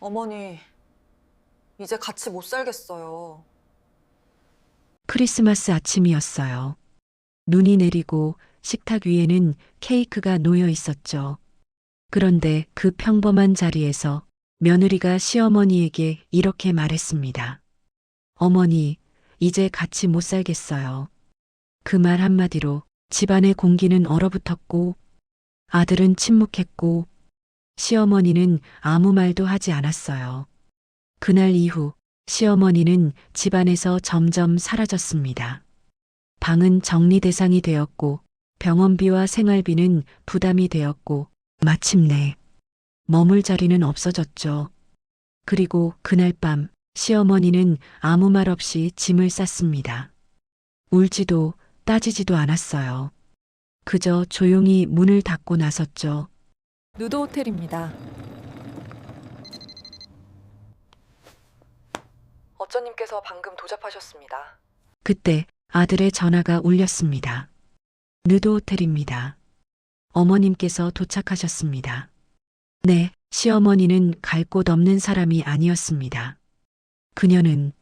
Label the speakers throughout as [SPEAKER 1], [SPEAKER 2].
[SPEAKER 1] 어머니, 이제 같이 못 살겠어요.
[SPEAKER 2] 크리스마스 아침이었어요. 눈이 내리고 식탁 위에는 케이크가 놓여 있었죠. 그런데 그 평범한 자리에서 며느리가 시어머니에게 이렇게 말했습니다. 어머니, 이제 같이 못 살겠어요. 그 말 한마디로 집안의 공기는 얼어붙었고 아들은 침묵했고 시어머니는 아무 말도 하지 않았어요. 그날 이후 시어머니는 집안에서 점점 사라졌습니다. 방은 정리 대상이 되었고 병원비와 생활비는 부담이 되었고 마침내 머물 자리는 없어졌죠. 그리고 그날 밤 시어머니는 아무 말 없이 짐을 쌌습니다. 울지도 따지지도 않았어요. 그저 조용히 문을 닫고 나섰죠.
[SPEAKER 1] 누드 호텔입니다. 어쩌님께서 방금 도착하셨습니다.
[SPEAKER 2] 그때 아들의 전화가 울렸습니다. 느도 호텔입니다. 어머님께서 도착하셨습니다. 네, 시어머니는 갈 곳 없는 사람이 아니었습니다. 그녀는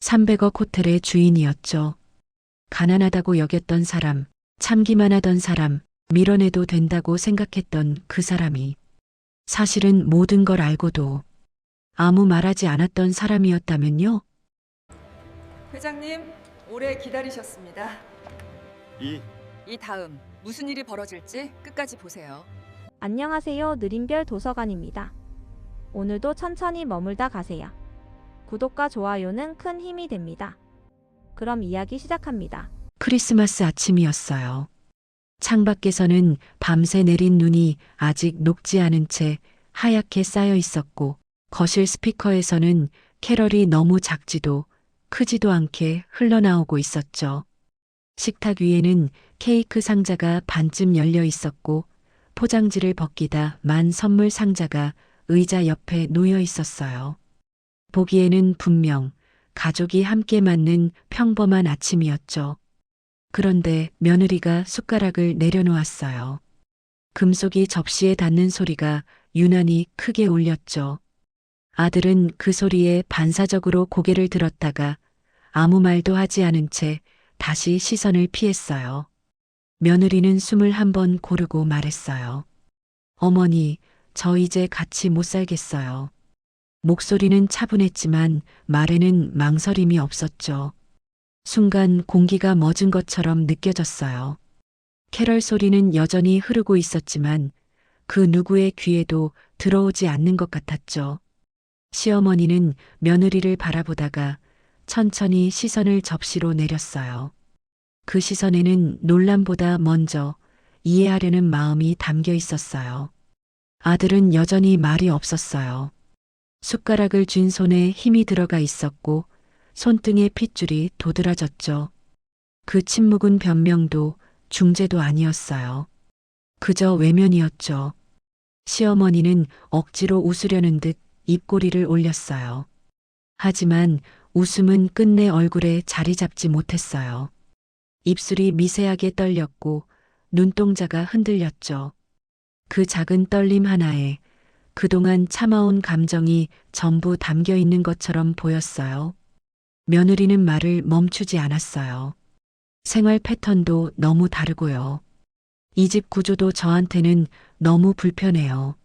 [SPEAKER 2] 300억 호텔의 주인이었죠. 가난하다고 여겼던 사람, 참기만 하던 사람, 밀어내도 된다고 생각했던 그 사람이 사실은 모든 걸 알고도 아무 말하지 않았던 사람이었다면요?
[SPEAKER 1] 회장님, 오래 기다리셨습니다.
[SPEAKER 3] 이
[SPEAKER 4] 이 다음 무슨 일이 벌어질지 끝까지 보세요.
[SPEAKER 5] 안녕하세요. 느린별 도서관입니다. 오늘도 천천히 머물다 가세요. 구독과 좋아요는 큰 힘이 됩니다. 그럼 이야기 시작합니다.
[SPEAKER 2] 크리스마스 아침이었어요. 창밖에서는 밤새 내린 눈이 아직 녹지 않은 채 하얗게 쌓여 있었고, 거실 스피커에서는 캐럴이 너무 작지도 크지도 않게 흘러나오고 있었죠. 식탁 위에는 케이크 상자가 반쯤 열려 있었고, 포장지를 벗기다 만 선물 상자가 의자 옆에 놓여 있었어요. 보기에는 분명 가족이 함께 맞는 평범한 아침이었죠. 그런데 며느리가 숟가락을 내려놓았어요. 금속이 접시에 닿는 소리가 유난히 크게 울렸죠. 아들은 그 소리에 반사적으로 고개를 들었다가 아무 말도 하지 않은 채 다시 시선을 피했어요. 며느리는 숨을 한 번 고르고 말했어요. 어머니, 저 이제 같이 못 살겠어요. 목소리는 차분했지만 말에는 망설임이 없었죠. 순간 공기가 멎은 것처럼 느껴졌어요. 캐럴 소리는 여전히 흐르고 있었지만 그 누구의 귀에도 들어오지 않는 것 같았죠. 시어머니는 며느리를 바라보다가 천천히 시선을 접시로 내렸어요. 그 시선에는 논란보다 먼저 이해하려는 마음이 담겨 있었어요. 아들은 여전히 말이 없었어요. 숟가락을 쥔 손에 힘이 들어가 있었고 손등의 핏줄이 도드라졌죠. 그 침묵은 변명도 중재도 아니었어요. 그저 외면이었죠. 시어머니는 억지로 웃으려는 듯 입꼬리를 올렸어요. 하지만 웃음은 끝내 얼굴에 자리 잡지 못했어요. 입술이 미세하게 떨렸고 눈동자가 흔들렸죠. 그 작은 떨림 하나에 그동안 참아온 감정이 전부 담겨 있는 것처럼 보였어요. 며느리는 말을 멈추지 않았어요. 생활 패턴도 너무 다르고요. 이 집 구조도 저한테는 너무 불편해요.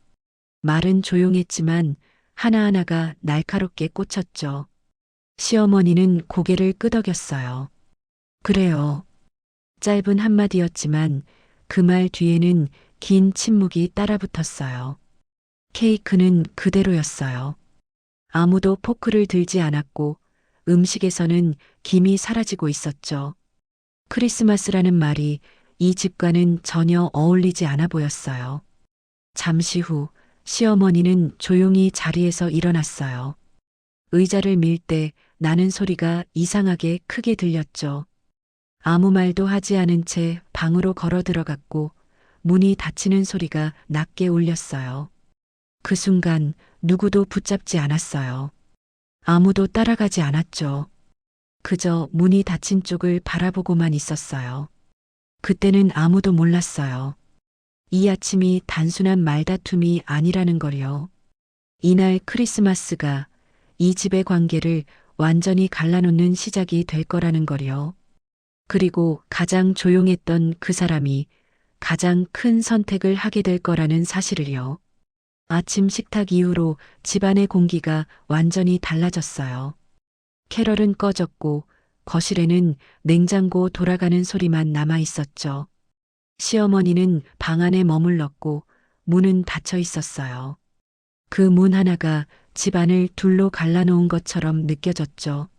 [SPEAKER 2] 말은 조용했지만 하나하나가 날카롭게 꽂혔죠. 시어머니는 고개를 끄덕였어요. 그래요. 짧은 한마디였지만 그 말 뒤에는 긴 침묵이 따라붙었어요. 케이크는 그대로였어요. 아무도 포크를 들지 않았고 음식에서는 김이 사라지고 있었죠. 크리스마스라는 말이 이 집과는 전혀 어울리지 않아 보였어요. 잠시 후 시어머니는 조용히 자리에서 일어났어요. 의자를 밀 때 나는 소리가 이상하게 크게 들렸죠. 아무 말도 하지 않은 채 방으로 걸어 들어갔고 문이 닫히는 소리가 낮게 울렸어요. 그 순간 누구도 붙잡지 않았어요. 아무도 따라가지 않았죠. 그저 문이 닫힌 쪽을 바라보고만 있었어요. 그때는 아무도 몰랐어요. 이 아침이 단순한 말다툼이 아니라는 걸요. 이날 크리스마스가 이 집의 관계를 완전히 갈라놓는 시작이 될 거라는 거요. 그리고 가장 조용했던 그 사람이 가장 큰 선택을 하게 될 거라는 사실을요. 아침 식탁 이후로 집안의 공기가 완전히 달라졌어요. 캐럴은 꺼졌고 거실에는 냉장고 돌아가는 소리만 남아 있었죠. 시어머니는 방 안에 머물렀고 문은 닫혀 있었어요. 그 문 하나가 집안을 둘로 갈라놓은 것처럼 느껴졌죠.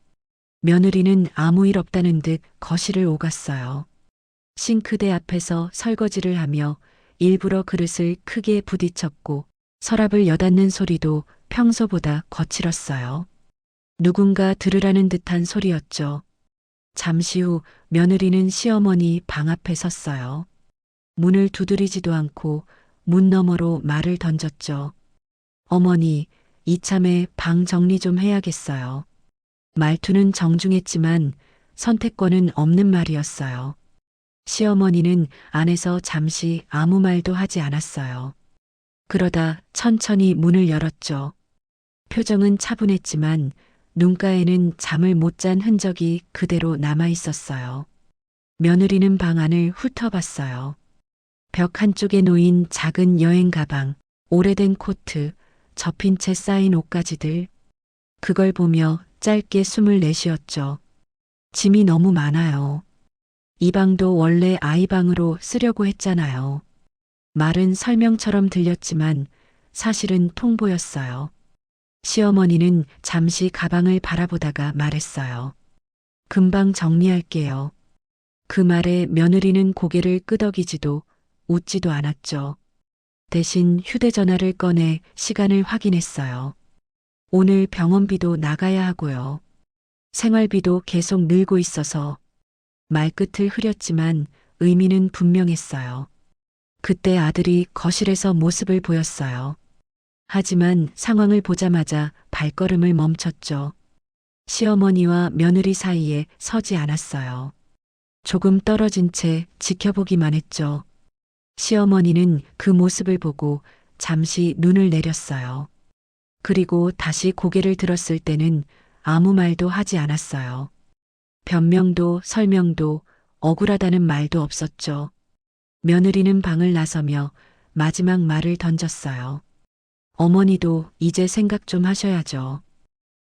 [SPEAKER 2] 며느리는 아무 일 없다는 듯 거실을 오갔어요. 싱크대 앞에서 설거지를 하며 일부러 그릇을 크게 부딪혔고 서랍을 여닫는 소리도 평소보다 거칠었어요. 누군가 들으라는 듯한 소리였죠. 잠시 후 며느리는 시어머니 방 앞에 섰어요. 문을 두드리지도 않고 문 너머로 말을 던졌죠. 어머니, 이참에 방 정리 좀 해야겠어요. 말투는 정중했지만 선택권은 없는 말이었어요. 시어머니는 안에서 잠시 아무 말도 하지 않았어요. 그러다 천천히 문을 열었죠. 표정은 차분했지만 눈가에는 잠을 못 잔 흔적이 그대로 남아 있었어요. 며느리는 방 안을 훑어봤어요. 벽 한쪽에 놓인 작은 여행 가방, 오래된 코트, 접힌 채 쌓인 옷가지들. 그걸 보며 짧게 숨을 내쉬었죠. 짐이 너무 많아요. 이 방도 원래 아이 방으로 쓰려고 했잖아요. 말은 설명처럼 들렸지만 사실은 통보였어요. 시어머니는 잠시 가방을 바라보다가 말했어요. 금방 정리할게요. 그 말에 며느리는 고개를 끄덕이지도 웃지도 않았죠. 대신 휴대전화를 꺼내 시간을 확인했어요. 오늘 병원비도 나가야 하고요. 생활비도 계속 늘고 있어서 말끝을 흐렸지만 의미는 분명했어요. 그때 아들이 거실에서 모습을 보였어요. 하지만 상황을 보자마자 발걸음을 멈췄죠. 시어머니와 며느리 사이에 서지 않았어요. 조금 떨어진 채 지켜보기만 했죠. 시어머니는 그 모습을 보고 잠시 눈을 내렸어요. 그리고 다시 고개를 들었을 때는 아무 말도 하지 않았어요. 변명도 설명도 억울하다는 말도 없었죠. 며느리는 방을 나서며 마지막 말을 던졌어요. 어머니도 이제 생각 좀 하셔야죠.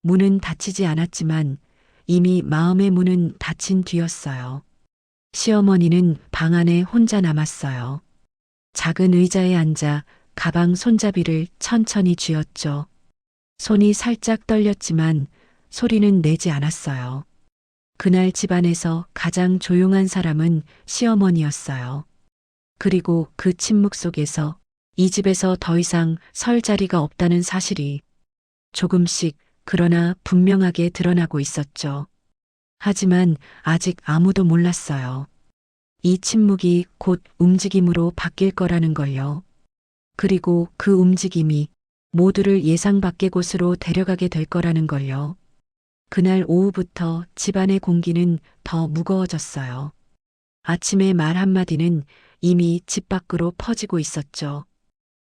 [SPEAKER 2] 문은 닫히지 않았지만 이미 마음의 문은 닫힌 뒤였어요. 시어머니는 방 안에 혼자 남았어요. 작은 의자에 앉아 가방 손잡이를 천천히 쥐었죠. 손이 살짝 떨렸지만 소리는 내지 않았어요. 그날 집안에서 가장 조용한 사람은 시어머니였어요. 그리고 그 침묵 속에서 이 집에서 더 이상 설 자리가 없다는 사실이 조금씩 그러나 분명하게 드러나고 있었죠. 하지만 아직 아무도 몰랐어요. 이 침묵이 곧 움직임으로 바뀔 거라는 걸요. 그리고 그 움직임이 모두를 예상 밖의 곳으로 데려가게 될 거라는 걸요. 그날 오후부터 집안의 공기는 더 무거워졌어요. 아침의 말 한마디는 이미 집 밖으로 퍼지고 있었죠.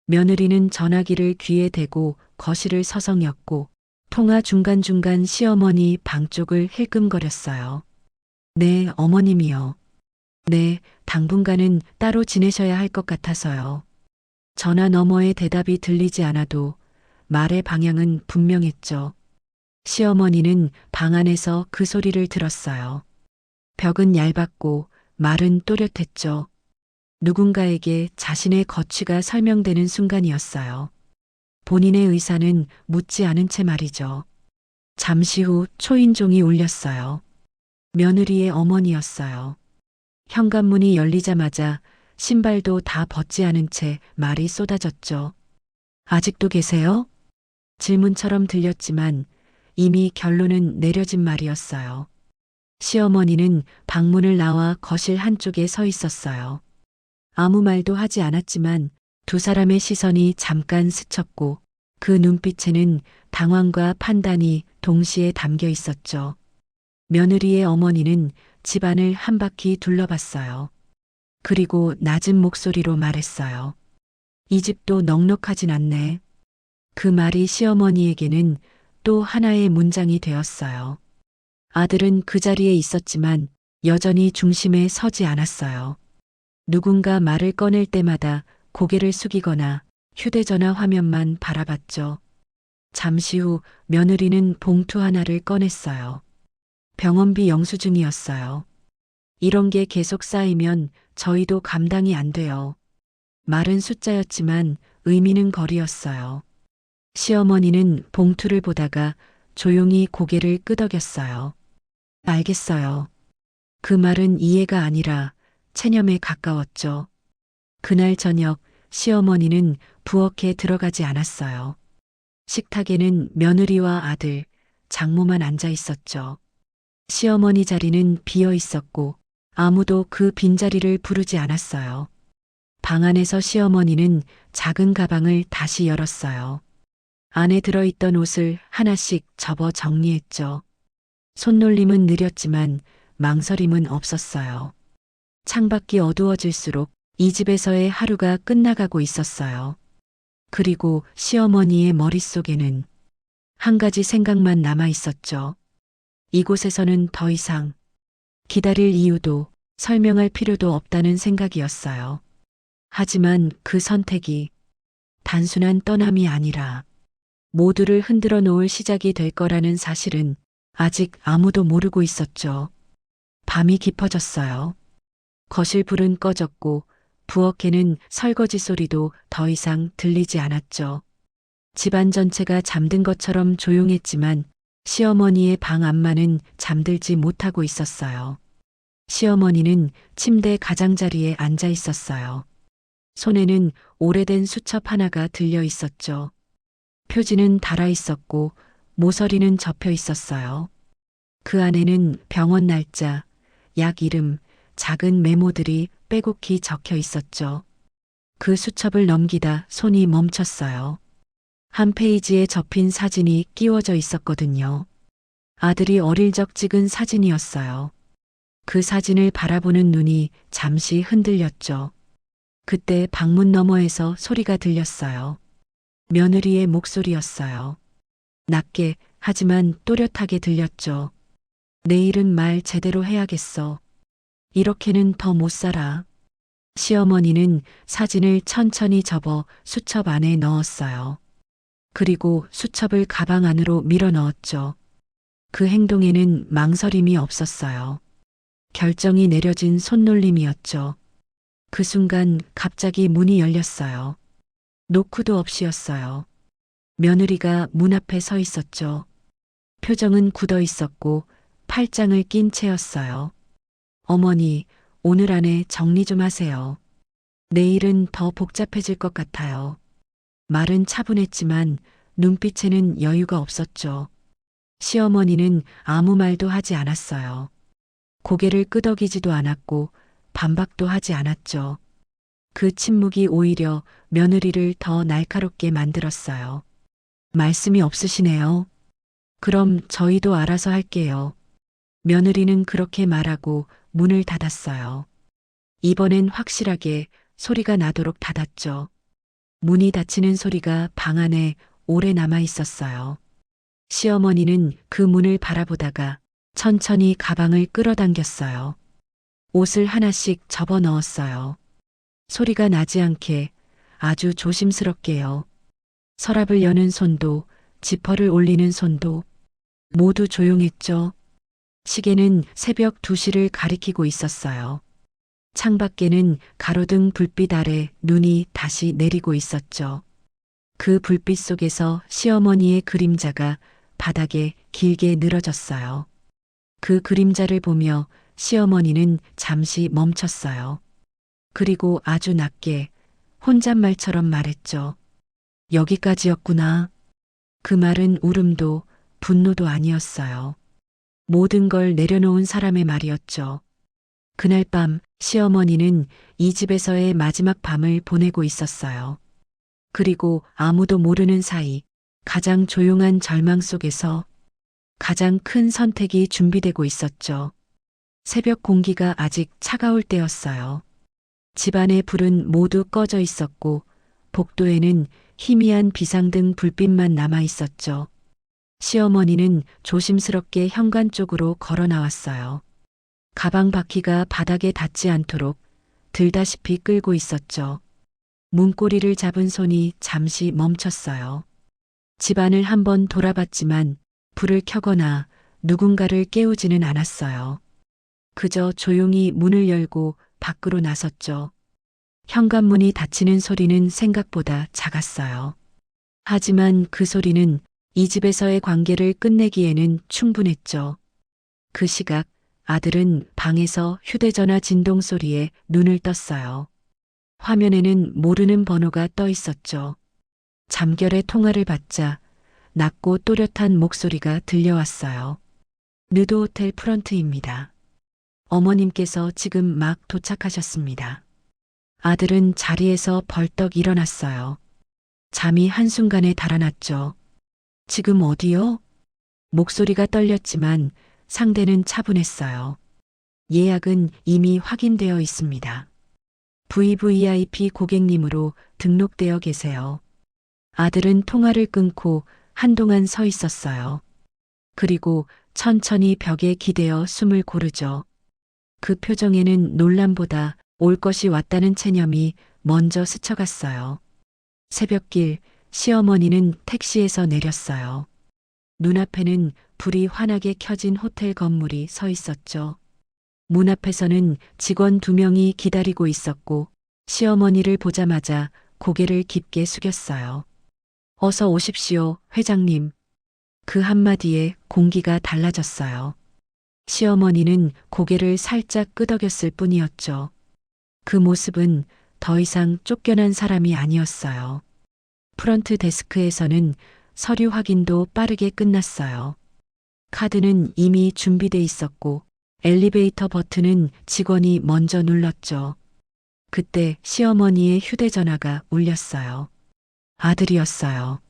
[SPEAKER 2] 며느리는 전화기를 귀에 대고 거실을 서성였고 통화 중간중간 시어머니 방 쪽을 힐끔거렸어요. 네, 어머님이요. 네, 당분간은 따로 지내셔야 할 것 같아서요. 전화 너머의 대답이 들리지 않아도 말의 방향은 분명했죠. 시어머니는 방 안에서 그 소리를 들었어요. 벽은 얇았고 말은 또렷했죠. 누군가에게 자신의 거취가 설명되는 순간이었어요. 본인의 의사는 묻지 않은 채 말이죠. 잠시 후 초인종이 울렸어요. 며느리의 어머니였어요. 현관문이 열리자마자 신발도 다 벗지 않은 채 말이 쏟아졌죠. 아직도 계세요? 질문처럼 들렸지만 이미 결론은 내려진 말이었어요. 시어머니는 방문을 나와 거실 한쪽에 서 있었어요. 아무 말도 하지 않았지만 두 사람의 시선이 잠깐 스쳤고 그 눈빛에는 당황과 판단이 동시에 담겨 있었죠. 며느리의 어머니는 집안을 한 바퀴 둘러봤어요. 그리고 낮은 목소리로 말했어요. 이 집도 넉넉하진 않네. 그 말이 시어머니에게는 또 하나의 문장이 되었어요. 아들은 그 자리에 있었지만 여전히 중심에 서지 않았어요. 누군가 말을 꺼낼 때마다 고개를 숙이거나 휴대전화 화면만 바라봤죠. 잠시 후 며느리는 봉투 하나를 꺼냈어요. 병원비 영수증이었어요. 이런 게 계속 쌓이면 저희도 감당이 안 돼요. 말은 숫자였지만 의미는 거리였어요. 시어머니는 봉투를 보다가 조용히 고개를 끄덕였어요. 알겠어요. 그 말은 이해가 아니라 체념에 가까웠죠. 그날 저녁 시어머니는 부엌에 들어가지 않았어요. 식탁에는 며느리와 아들, 장모만 앉아 있었죠. 시어머니 자리는 비어 있었고 아무도 그 빈자리를 부르지 않았어요. 방 안에서 시어머니는 작은 가방을 다시 열었어요. 안에 들어있던 옷을 하나씩 접어 정리했죠. 손놀림은 느렸지만 망설임은 없었어요. 창밖이 어두워질수록 이 집에서의 하루가 끝나가고 있었어요. 그리고 시어머니의 머릿속에는 한 가지 생각만 남아 있었죠. 이곳에서는 더 이상 기다릴 이유도 설명할 필요도 없다는 생각이었어요. 하지만 그 선택이 단순한 떠남이 아니라 모두를 흔들어 놓을 시작이 될 거라는 사실은 아직 아무도 모르고 있었죠. 밤이 깊어졌어요. 거실 불은 꺼졌고 부엌에는 설거지 소리도 더 이상 들리지 않았죠. 집안 전체가 잠든 것처럼 조용했지만 시어머니의 방 안만은 잠들지 못하고 있었어요. 시어머니는 침대 가장자리에 앉아 있었어요. 손에는 오래된 수첩 하나가 들려 있었죠. 표지는 달아 있었고 모서리는 접혀 있었어요. 그 안에는 병원 날짜, 약 이름, 작은 메모들이 빼곡히 적혀 있었죠. 그 수첩을 넘기다 손이 멈췄어요. 한 페이지에 접힌 사진이 끼워져 있었거든요. 아들이 어릴 적 찍은 사진이었어요. 그 사진을 바라보는 눈이 잠시 흔들렸죠. 그때 방문 너머에서 소리가 들렸어요. 며느리의 목소리였어요. 낮게 하지만 또렷하게 들렸죠. 내일은 말 제대로 해야겠어. 이렇게는 더 못 살아. 시어머니는 사진을 천천히 접어 수첩 안에 넣었어요. 그리고 수첩을 가방 안으로 밀어 넣었죠. 그 행동에는 망설임이 없었어요. 결정이 내려진 손놀림이었죠. 그 순간 갑자기 문이 열렸어요. 노크도 없이였어요. 며느리가 문 앞에 서 있었죠. 표정은 굳어 있었고 팔짱을 낀 채였어요. 어머니, 오늘 안에 정리 좀 하세요. 내일은 더 복잡해질 것 같아요. 말은 차분했지만 눈빛에는 여유가 없었죠. 시어머니는 아무 말도 하지 않았어요. 고개를 끄덕이지도 않았고 반박도 하지 않았죠. 그 침묵이 오히려 며느리를 더 날카롭게 만들었어요. 말씀이 없으시네요. 그럼 저희도 알아서 할게요. 며느리는 그렇게 말하고 문을 닫았어요. 이번엔 확실하게 소리가 나도록 닫았죠. 문이 닫히는 소리가 방 안에 오래 남아 있었어요. 시어머니는 그 문을 바라보다가 천천히 가방을 끌어당겼어요. 옷을 하나씩 접어 넣었어요. 소리가 나지 않게 아주 조심스럽게요. 서랍을 여는 손도 지퍼를 올리는 손도 모두 조용했죠. 시계는 새벽 2시를 가리키고 있었어요. 창밖에는 가로등 불빛 아래 눈이 다시 내리고 있었죠. 그 불빛 속에서 시어머니의 그림자가 바닥에 길게 늘어졌어요. 그 그림자를 보며 시어머니는 잠시 멈췄어요. 그리고 아주 낮게 혼잣말처럼 말했죠. 여기까지였구나. 그 말은 울음도 분노도 아니었어요. 모든 걸 내려놓은 사람의 말이었죠. 그날 밤 시어머니는 이 집에서의 마지막 밤을 보내고 있었어요. 그리고 아무도 모르는 사이 가장 조용한 절망 속에서 가장 큰 선택이 준비되고 있었죠. 새벽 공기가 아직 차가울 때였어요. 집안의 불은 모두 꺼져 있었고 복도에는 희미한 비상등 불빛만 남아 있었죠. 시어머니는 조심스럽게 현관 쪽으로 걸어 나왔어요. 가방 바퀴가 바닥에 닿지 않도록 들다시피 끌고 있었죠. 문고리를 잡은 손이 잠시 멈췄어요. 집안을 한번 돌아봤지만 불을 켜거나 누군가를 깨우지는 않았어요. 그저 조용히 문을 열고 밖으로 나섰죠. 현관문이 닫히는 소리는 생각보다 작았어요. 하지만 그 소리는 이 집에서의 관계를 끝내기에는 충분했죠. 그 시각 아들은 방에서 휴대전화 진동 소리에 눈을 떴어요. 화면에는 모르는 번호가 떠 있었죠. 잠결에 통화를 받자 낮고 또렷한 목소리가 들려왔어요. 느도 호텔 프런트입니다. 어머님께서 지금 막 도착하셨습니다. 아들은 자리에서 벌떡 일어났어요. 잠이 한순간에 달아났죠. 지금 어디요? 목소리가 떨렸지만 상대는 차분했어요. 예약은 이미 확인되어 있습니다. VVIP 고객님으로 등록되어 계세요. 아들은 통화를 끊고 한동안 서 있었어요. 그리고 천천히 벽에 기대어 숨을 고르죠. 그 표정에는 놀람보다 올 것이 왔다는 체념이 먼저 스쳐갔어요. 새벽길 시어머니는 택시에서 내렸어요. 눈앞에는 불이 환하게 켜진 호텔 건물이 서 있었죠. 문 앞에서는 직원 두 명이 기다리고 있었고 시어머니를 보자마자 고개를 깊게 숙였어요. 어서 오십시오, 회장님. 그 한마디에 공기가 달라졌어요. 시어머니는 고개를 살짝 끄덕였을 뿐이었죠. 그 모습은 더 이상 쫓겨난 사람이 아니었어요. 프런트 데스크에서는 서류 확인도 빠르게 끝났어요. 카드는 이미 준비돼 있었고 엘리베이터 버튼은 직원이 먼저 눌렀죠. 그때 시어머니의 휴대전화가 울렸어요. 아들이었어요.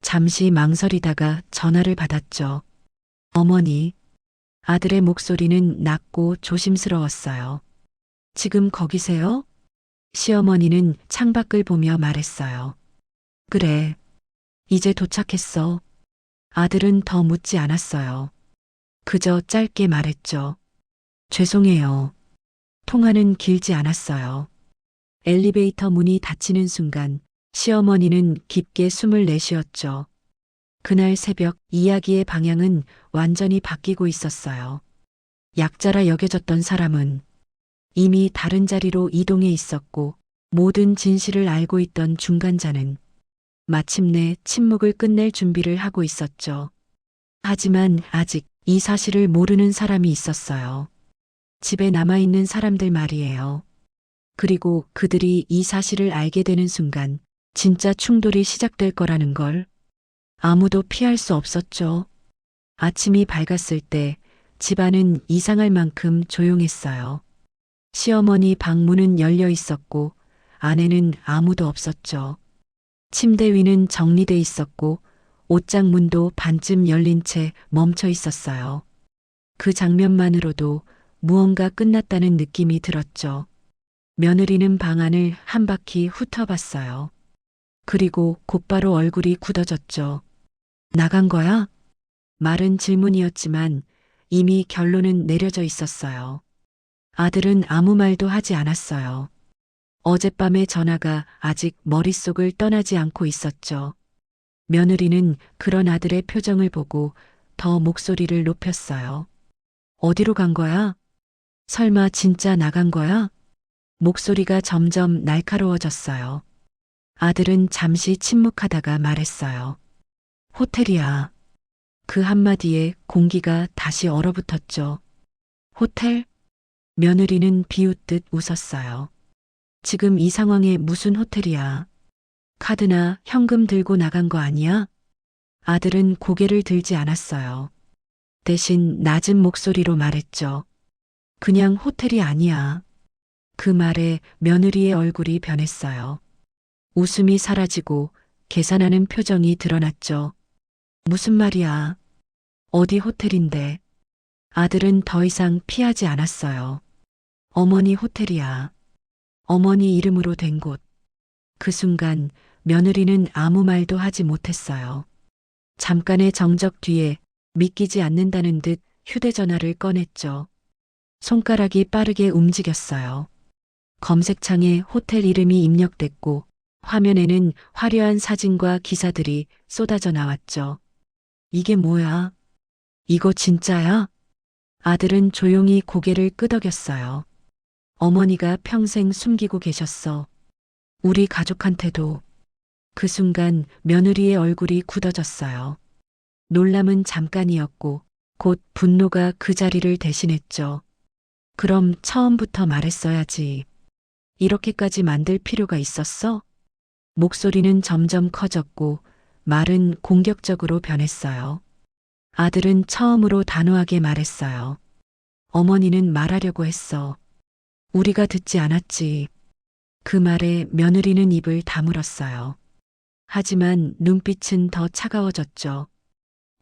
[SPEAKER 2] 잠시 망설이다가 전화를 받았죠. 어머니. 아들의 목소리는 낮고 조심스러웠어요. 지금 거기세요? 시어머니는 창밖을 보며 말했어요. 그래. 이제 도착했어. 아들은 더 묻지 않았어요. 그저 짧게 말했죠. 죄송해요. 통화는 길지 않았어요. 엘리베이터 문이 닫히는 순간 시어머니는 깊게 숨을 내쉬었죠. 그날 새벽 이야기의 방향은 완전히 바뀌고 있었어요. 약자라 여겨졌던 사람은 이미 다른 자리로 이동해 있었고 모든 진실을 알고 있던 중간자는 마침내 침묵을 끝낼 준비를 하고 있었죠. 하지만 아직 이 사실을 모르는 사람이 있었어요. 집에 남아있는 사람들 말이에요. 그리고 그들이 이 사실을 알게 되는 순간 진짜 충돌이 시작될 거라는 걸 아무도 피할 수 없었죠. 아침이 밝았을 때 집안은 이상할 만큼 조용했어요. 시어머니 방문은 열려 있었고 안에는 아무도 없었죠. 침대 위는 정리돼 있었고 옷장 문도 반쯤 열린 채 멈춰 있었어요. 그 장면만으로도 무언가 끝났다는 느낌이 들었죠. 며느리는 방 안을 한 바퀴 훑어봤어요. 그리고 곧바로 얼굴이 굳어졌죠. 나간 거야? 말은 질문이었지만 이미 결론은 내려져 있었어요. 아들은 아무 말도 하지 않았어요. 어젯밤의 전화가 아직 머릿속을 떠나지 않고 있었죠. 며느리는 그런 아들의 표정을 보고 더 목소리를 높였어요. 어디로 간 거야? 설마 진짜 나간 거야? 목소리가 점점 날카로워졌어요. 아들은 잠시 침묵하다가 말했어요. 호텔이야. 그 한마디에 공기가 다시 얼어붙었죠. 호텔? 며느리는 비웃듯 웃었어요. 지금 이 상황에 무슨 호텔이야. 카드나 현금 들고 나간 거 아니야? 아들은 고개를 들지 않았어요. 대신 낮은 목소리로 말했죠. 그냥 호텔이 아니야. 그 말에 며느리의 얼굴이 변했어요. 웃음이 사라지고 계산하는 표정이 드러났죠. 무슨 말이야? 어디 호텔인데? 아들은 더 이상 피하지 않았어요. 어머니 호텔이야. 어머니 이름으로 된 곳. 그 순간 며느리는 아무 말도 하지 못했어요. 잠깐의 정적 뒤에 믿기지 않는다는 듯 휴대전화를 꺼냈죠. 손가락이 빠르게 움직였어요. 검색창에 호텔 이름이 입력됐고 화면에는 화려한 사진과 기사들이 쏟아져 나왔죠. 이게 뭐야? 이거 진짜야? 아들은 조용히 고개를 끄덕였어요. 어머니가 평생 숨기고 계셨어. 우리 가족한테도. 그 순간 며느리의 얼굴이 굳어졌어요. 놀람은 잠깐이었고 곧 분노가 그 자리를 대신했죠. 그럼 처음부터 말했어야지. 이렇게까지 만들 필요가 있었어? 목소리는 점점 커졌고 말은 공격적으로 변했어요. 아들은 처음으로 단호하게 말했어요. 어머니는 말하려고 했어. 우리가 듣지 않았지. 그 말에 며느리는 입을 다물었어요. 하지만 눈빛은 더 차가워졌죠.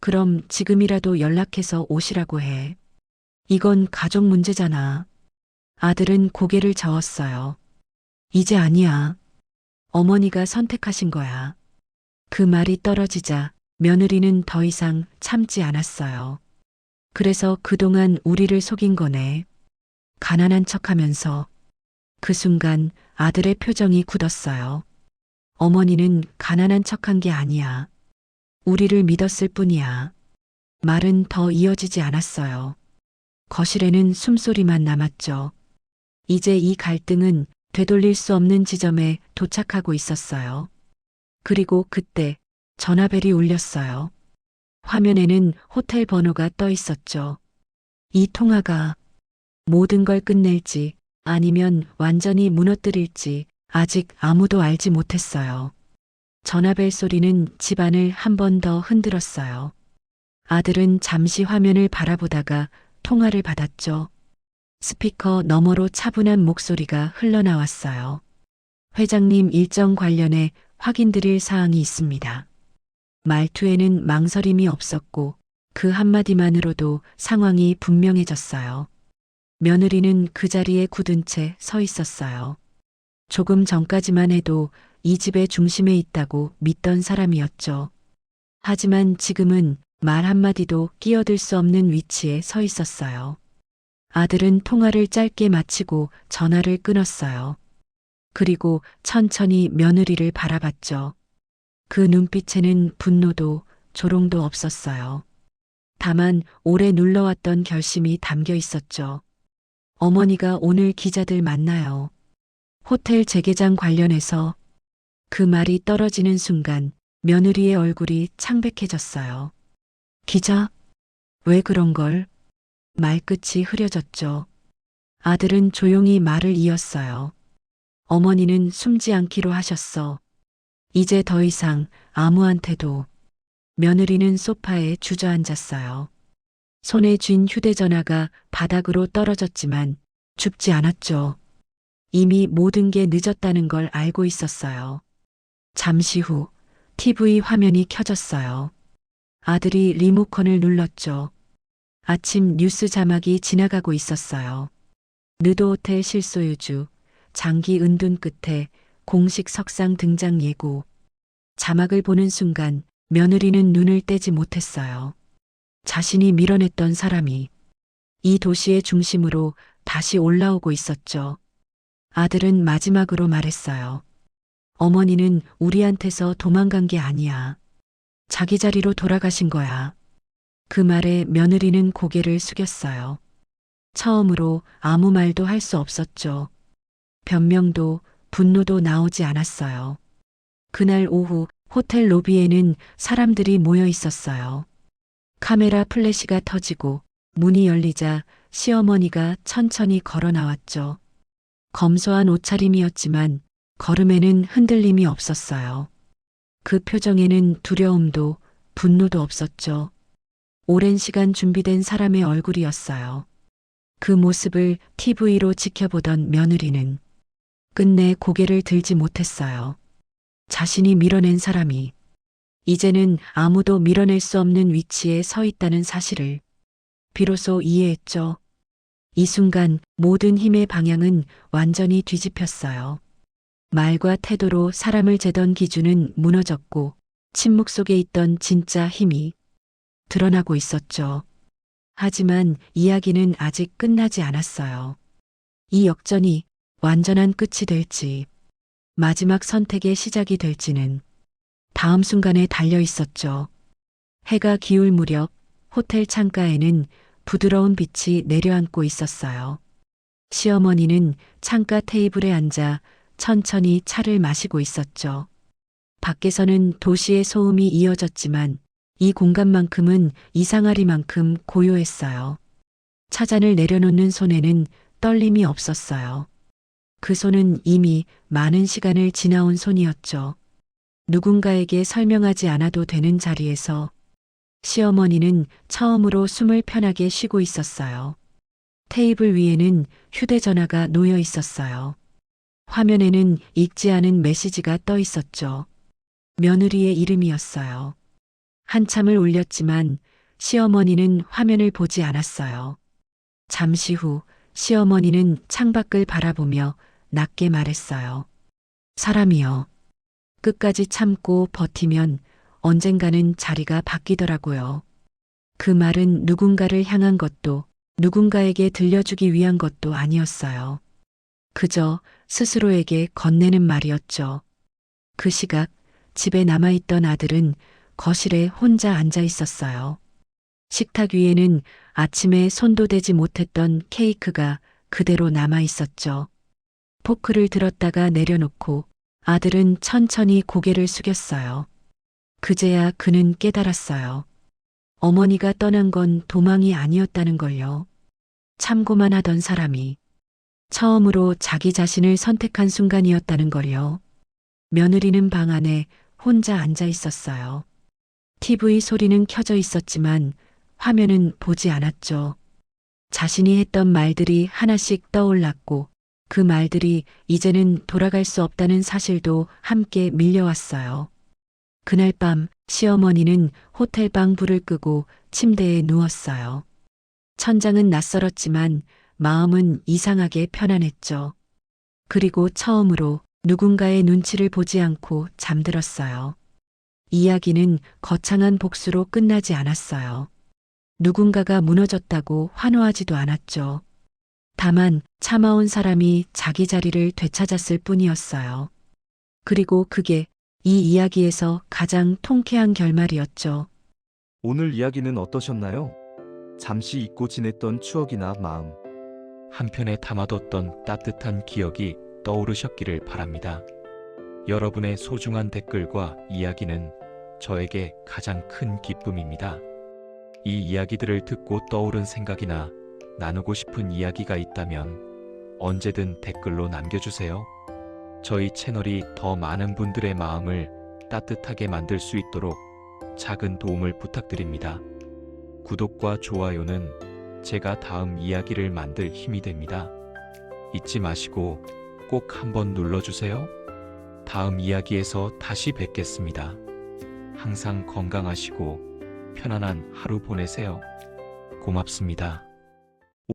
[SPEAKER 2] 그럼 지금이라도 연락해서 오시라고 해. 이건 가족 문제잖아. 아들은 고개를 저었어요. 이제 아니야. 어머니가 선택하신 거야. 그 말이 떨어지자 며느리는 더 이상 참지 않았어요. 그래서 그동안 우리를 속인 거네. 가난한 척 하면서. 그 순간 아들의 표정이 굳었어요. 어머니는 가난한 척한 게 아니야. 우리를 믿었을 뿐이야. 말은 더 이어지지 않았어요. 거실에는 숨소리만 남았죠. 이제 이 갈등은 되돌릴 수 없는 지점에 도착하고 있었어요. 그리고 그때 전화벨이 울렸어요. 화면에는 호텔 번호가 떠 있었죠. 이 통화가 모든 걸 끝낼지 아니면 완전히 무너뜨릴지 아직 아무도 알지 못했어요. 전화벨 소리는 집안을 한 번 더 흔들었어요. 아들은 잠시 화면을 바라보다가 통화를 받았죠. 스피커 너머로 차분한 목소리가 흘러나왔어요. 회장님 일정 관련해 확인드릴 사항이 있습니다. 말투에는 망설임이 없었고 그 한마디만으로도 상황이 분명해졌어요. 며느리는 그 자리에 굳은 채 서 있었어요. 조금 전까지만 해도 이 집의 중심에 있다고 믿던 사람이었죠. 하지만 지금은 말 한마디도 끼어들 수 없는 위치에 서 있었어요. 아들은 통화를 짧게 마치고 전화를 끊었어요. 그리고 천천히 며느리를 바라봤죠. 그 눈빛에는 분노도 조롱도 없었어요. 다만 오래 눌러왔던 결심이 담겨 있었죠. 어머니가 오늘 기자들 만나요. 호텔 재개장 관련해서 그 말이 떨어지는 순간 며느리의 얼굴이 창백해졌어요. 기자? 왜 그런 걸? 말끝이 흐려졌죠. 아들은 조용히 말을 이었어요. 어머니는 숨지 않기로 하셨어. 이제 더 이상 아무한테도 며느리는 소파에 주저앉았어요. 손에 쥔 휴대전화가 바닥으로 떨어졌지만 죽지 않았죠. 이미 모든 게 늦었다는 걸 알고 있었어요. 잠시 후 TV 화면이 켜졌어요. 아들이 리모컨을 눌렀죠. 아침 뉴스 자막이 지나가고 있었어요. 느도 호텔 실소유주, 장기 은둔 끝에 공식 석상 등장 예고. 자막을 보는 순간 며느리는 눈을 떼지 못했어요. 자신이 밀어냈던 사람이 이 도시의 중심으로 다시 올라오고 있었죠. 아들은 마지막으로 말했어요. 어머니는 우리한테서 도망간 게 아니야. 자기 자리로 돌아가신 거야. 그 말에 며느리는 고개를 숙였어요. 처음으로 아무 말도 할 수 없었죠. 변명도 분노도 나오지 않았어요. 그날 오후 호텔 로비에는 사람들이 모여 있었어요. 카메라 플래시가 터지고 문이 열리자 시어머니가 천천히 걸어 나왔죠. 검소한 옷차림이었지만 걸음에는 흔들림이 없었어요. 그 표정에는 두려움도 분노도 없었죠. 오랜 시간 준비된 사람의 얼굴이었어요. 그 모습을 TV로 지켜보던 며느리는 끝내 고개를 들지 못했어요. 자신이 밀어낸 사람이 이제는 아무도 밀어낼 수 없는 위치에 서 있다는 사실을 비로소 이해했죠. 이 순간 모든 힘의 방향은 완전히 뒤집혔어요. 말과 태도로 사람을 재던 기준은 무너졌고 침묵 속에 있던 진짜 힘이 드러나고 있었죠. 하지만 이야기는 아직 끝나지 않았어요. 이 역전이 완전한 끝이 될지, 마지막 선택의 시작이 될지는 다음 순간에 달려 있었죠. 해가 기울 무렵 호텔 창가에는 부드러운 빛이 내려앉고 있었어요. 시어머니는 창가 테이블에 앉아 천천히 차를 마시고 있었죠. 밖에서는 도시의 소음이 이어졌지만 이 공간만큼은 이상하리만큼 고요했어요. 차잔을 내려놓는 손에는 떨림이 없었어요. 그 손은 이미 많은 시간을 지나온 손이었죠. 누군가에게 설명하지 않아도 되는 자리에서 시어머니는 처음으로 숨을 편하게 쉬고 있었어요. 테이블 위에는 휴대전화가 놓여 있었어요. 화면에는 읽지 않은 메시지가 떠 있었죠. 며느리의 이름이었어요. 한참을 울렸지만 시어머니는 화면을 보지 않았어요. 잠시 후 시어머니는 창밖을 바라보며 낮게 말했어요. 사람이여. 끝까지 참고 버티면 언젠가는 자리가 바뀌더라고요. 그 말은 누군가를 향한 것도 누군가에게 들려주기 위한 것도 아니었어요. 그저 스스로에게 건네는 말이었죠. 그 시각 집에 남아있던 아들은 거실에 혼자 앉아 있었어요. 식탁 위에는 아침에 손도 대지 못했던 케이크가 그대로 남아 있었죠. 포크를 들었다가 내려놓고 아들은 천천히 고개를 숙였어요. 그제야 그는 깨달았어요. 어머니가 떠난 건 도망이 아니었다는 걸요. 참고만 하던 사람이 처음으로 자기 자신을 선택한 순간이었다는 걸요. 며느리는 방 안에 혼자 앉아 있었어요. TV 소리는 켜져 있었지만 화면은 보지 않았죠. 자신이 했던 말들이 하나씩 떠올랐고 그 말들이 이제는 돌아갈 수 없다는 사실도 함께 밀려왔어요. 그날 밤 시어머니는 호텔방 불을 끄고 침대에 누웠어요. 천장은 낯설었지만 마음은 이상하게 편안했죠. 그리고 처음으로 누군가의 눈치를 보지 않고 잠들었어요. 이야기는 거창한 복수로 끝나지 않았어요. 누군가가 무너졌다고 환호하지도 않았죠. 다만 참아온 사람이 자기 자리를 되찾았을 뿐이었어요. 그리고 그게 이 이야기에서 가장 통쾌한 결말이었죠.
[SPEAKER 3] 오늘 이야기는 어떠셨나요? 잠시 잊고 지냈던 추억이나 마음,
[SPEAKER 6] 한편에 담아뒀던 따뜻한 기억이 떠오르셨기를 바랍니다. 여러분의 소중한 댓글과 이야기는 저에게 가장 큰 기쁨입니다. 이 이야기들을 듣고 떠오른 생각이나 나누고 싶은 이야기가 있다면 언제든 댓글로 남겨주세요. 저희 채널이 더 많은 분들의 마음을 따뜻하게 만들 수 있도록 작은 도움을 부탁드립니다. 구독과 좋아요는 제가 다음 이야기를 만들 힘이 됩니다. 잊지 마시고 꼭 한번 눌러주세요. 다음 이야기에서 다시 뵙겠습니다. 항상 건강하시고 편안한 하루 보내세요. 고맙습니다.